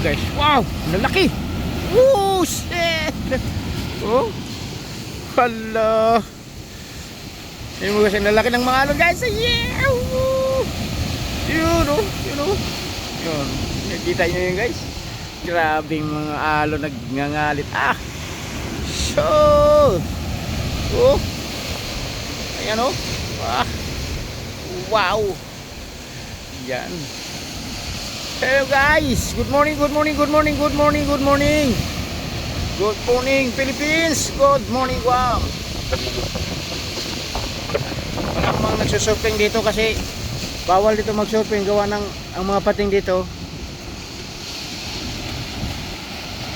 guys. Wow! Lalaki! Woo! Shit! Oh! Hala! Yun mo kasi lalaki ng mga alon guys. Yeah! Woo! Yun oh! Yun oh! Yun. Nakita nyo yun guys? Grabing mga alon nagngangalit. Ah! So! Oh! Ayan oh! Ah! Wow! Yan. Hello guys! Good morning, good morning, good morning, good morning, good morning! Good morning Philippines! Good morning Guam! Wala mga nagsusurfing dito kasi bawal dito magsurfing gawa ng ang mga pating dito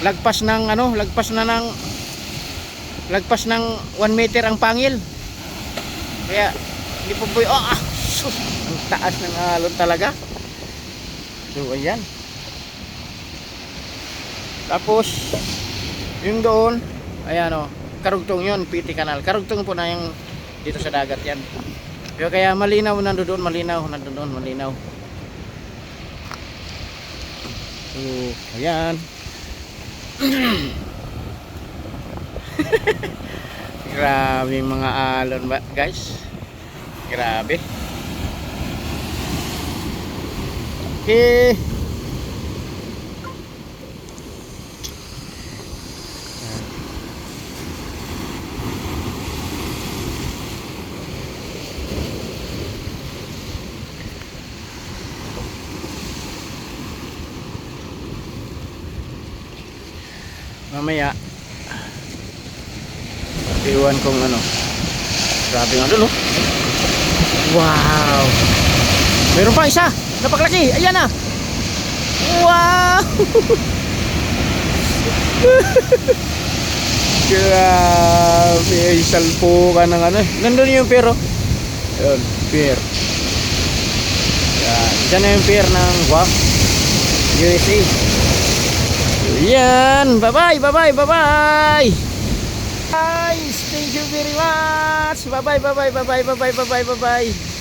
lagpas ng ano lagpas na ng lagpas ng 1 meter ang pangil kaya hindi po po oh, ah, sus, ang taas ng alon talaga so ayan. Tapos yung doon ayan o karugtong yun PT Canal. Karugtong po na yung dito sa dagat yan. Pero kaya malinaw nandoon malinaw nandoon malinaw. So ayan. Grabe mga alon ba guys? Grabe okay mamaya. Iwan kong ano. Grabe nga oh wow meron pa isa. Napaklaki ayan na. Wow! Grabe ay salpukan ng ano. Nandun yung pero yun pier. Yan dyan na yung pier ng wow USA yan bye bye bye bye bye bye guys thank you very much. Bye bye bye bye bye bye